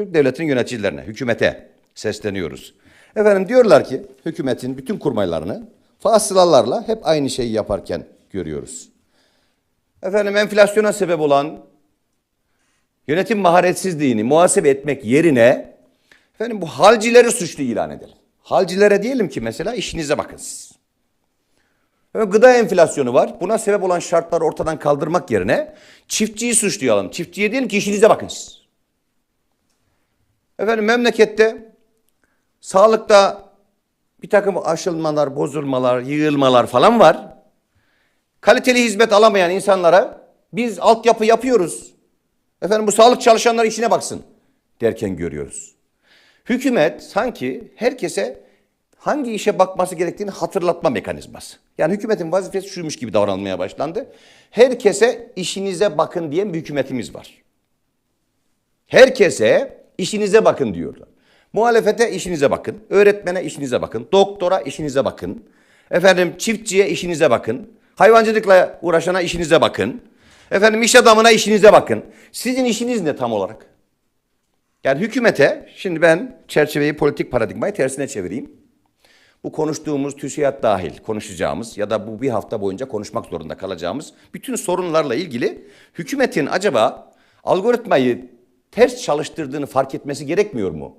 Türk devletinin yöneticilerine, hükümete sesleniyoruz. Efendim diyorlar ki hükümetin bütün kurmaylarını fasılalarla hep aynı şeyi yaparken görüyoruz. Efendim enflasyona sebep olan yönetim maharetsizliğini muhasebe etmek yerine efendim bu halcileri suçlu ilan edelim. Halcilere diyelim ki mesela işinize bakın siz. Efendim gıda enflasyonu var. Buna sebep olan şartları ortadan kaldırmak yerine çiftçiyi suçlayalım. Çiftçiye diyelim ki işinize bakın siz. Efendim memlekette sağlıkta bir takım aşılmalar, bozulmalar, yığılmalar falan var. Kaliteli hizmet alamayan insanlara biz altyapı yapıyoruz. Efendim bu sağlık çalışanları işine baksın derken görüyoruz. Hükümet sanki herkese hangi işe bakması gerektiğini hatırlatma mekanizması. Yani hükümetin vazifesi şuymuş gibi davranmaya başlandı. Herkese işinize bakın diyen bir hükümetimiz var. Herkese işinize bakın diyorlar. Muhalefete işinize bakın, öğretmene işinize bakın, doktora işinize bakın, efendim çiftçiye işinize bakın, hayvancılıkla uğraşana işinize bakın, efendim iş adamına işinize bakın. Sizin işiniz ne tam olarak? Yani hükümete, şimdi ben çerçeveyi politik paradigmayı tersine çevireyim. Bu konuştuğumuz TÜSİAD dahil konuşacağımız ya da bu bir hafta boyunca konuşmak zorunda kalacağımız bütün sorunlarla ilgili hükümetin acaba algoritmayı ters çalıştırdığını fark etmesi gerekmiyor mu?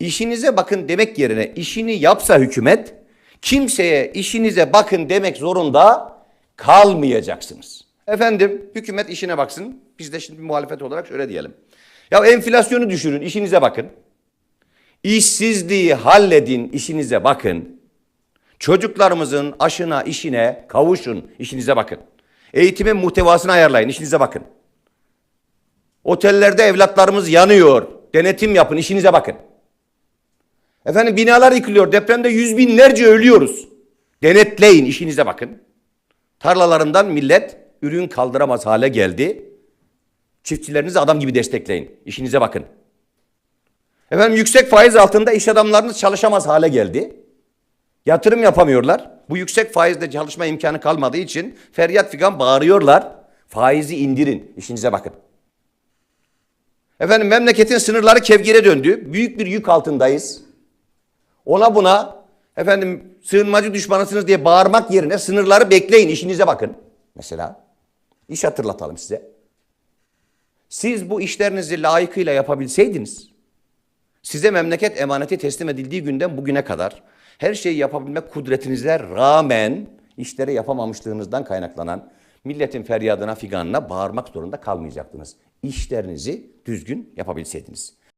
İşinize bakın demek yerine işini yapsa hükümet kimseye işinize bakın demek zorunda kalmayacaksınız. Efendim hükümet işine baksın. Biz de şimdi muhalefet olarak şöyle diyelim. Ya enflasyonu düşürün, işinize bakın. İşsizliği halledin, işinize bakın. Çocuklarımızın aşına, işine kavuşun, işinize bakın. Eğitimin muhtevasını ayarlayın, işinize bakın. Otellerde evlatlarımız yanıyor, denetim yapın, işinize bakın. Efendim binalar yıkılıyor, depremde yüz binlerce ölüyoruz. Denetleyin, işinize bakın. Tarlalarından millet ürün kaldıramaz hale geldi. Çiftçilerinizi adam gibi destekleyin, işinize bakın. Efendim yüksek faiz altında iş adamlarınız çalışamaz hale geldi. Yatırım yapamıyorlar. Bu yüksek faizde çalışma imkanı kalmadığı için feryat figan bağırıyorlar. Faizi indirin. İşinize bakın. Efendim memleketin sınırları kevgire döndü. Büyük bir yük altındayız. Ona buna efendim sığınmacı düşmanısınız diye bağırmak yerine sınırları bekleyin. işinize bakın. Mesela iş hatırlatalım size. Siz bu işlerinizi layıkıyla yapabilseydiniz Size memleket emaneti teslim edildiği günden bugüne kadar her şeyi yapabilme kudretinize rağmen işleri yapamamışlığınızdan kaynaklanan milletin feryadına figanına bağırmak zorunda kalmayacaktınız. İşlerinizi düzgün yapabilseydiniz.